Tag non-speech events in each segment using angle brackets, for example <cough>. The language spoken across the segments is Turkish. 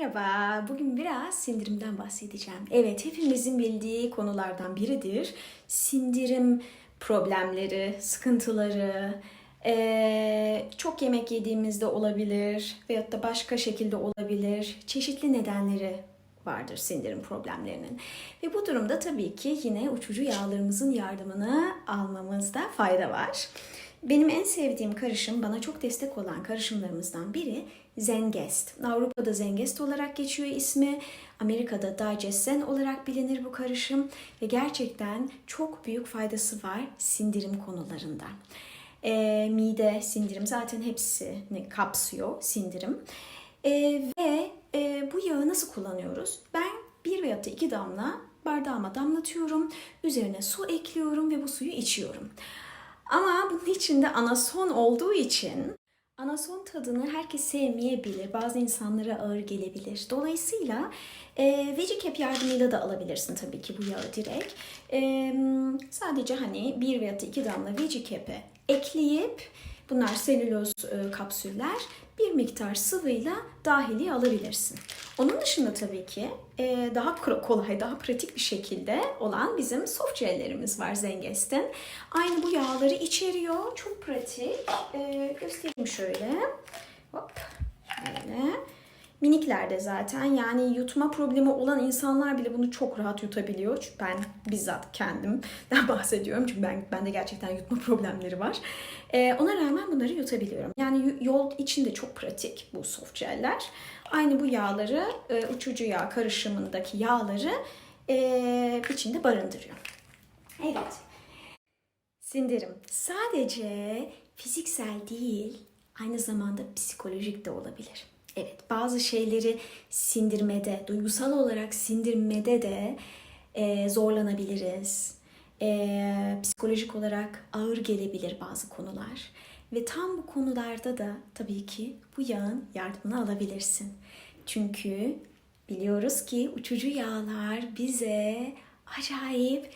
Merhaba, bugün biraz sindirimden bahsedeceğim. Evet, hepimizin bildiği konulardan biridir. Sindirim problemleri, sıkıntıları, eee, çok yemek yediğimizde olabilir veyahut da başka şekilde olabilir. Çeşitli nedenleri vardır sindirim problemlerinin. Ve bu durumda tabii ki yine uçucu yağlarımızın yardımını almamızda fayda var. Benim en sevdiğim karışım, bana çok destek olan karışımlarımızdan biri Zengest. Avrupa'da Zengest olarak geçiyor ismi. Amerika'da Digesten olarak bilinir bu karışım. Ve gerçekten çok büyük faydası var sindirim konularında. Ee, mide, sindirim zaten hepsini kapsıyor sindirim. Ee, ve e, bu yağı nasıl kullanıyoruz? Ben bir veya da iki damla bardağıma damlatıyorum. Üzerine su ekliyorum ve bu suyu içiyorum. Ama bunun içinde anason olduğu için anason tadını herkes sevmeyebilir. Bazı insanlara ağır gelebilir. Dolayısıyla e, Vegicap yardımıyla da alabilirsin tabii ki bu yağı direkt. E, sadece hani bir veya iki damla Vegicap'e ekleyip bunlar selüloz e, kapsüller bir miktar sıvıyla dahili alabilirsin. Onun dışında tabii ki e, daha kolay, daha pratik bir şekilde olan bizim soft jellerimiz var Zengest'in. Aynı bu yağları içeriyor. Çok pratik. E, göstereyim şöyle. Hop. Böyle. Minikler de zaten yani yutma problemi olan insanlar bile bunu çok rahat yutabiliyor. Çünkü ben bizzat kendimden <laughs> bahsediyorum. Çünkü ben bende gerçekten yutma problemleri var. Ee, ona rağmen bunları yutabiliyorum. Yani yol için de çok pratik bu soft jeller. Aynı bu yağları, e, uçucu yağ karışımındaki yağları e, içinde barındırıyor. Evet. Sindirim sadece fiziksel değil, aynı zamanda psikolojik de olabilir. Evet, bazı şeyleri sindirmede, duygusal olarak sindirmede de e, zorlanabiliriz. E, psikolojik olarak ağır gelebilir bazı konular. Ve tam bu konularda da tabii ki bu yağın yardımını alabilirsin. Çünkü biliyoruz ki uçucu yağlar bize acayip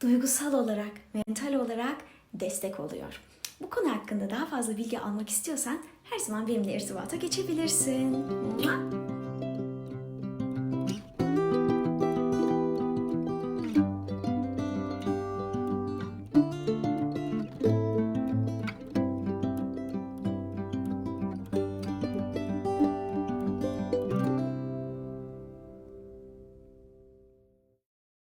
duygusal olarak, mental olarak destek oluyor. Bu konu hakkında daha fazla bilgi almak istiyorsan her zaman benimle irtibata geçebilirsin. Mua!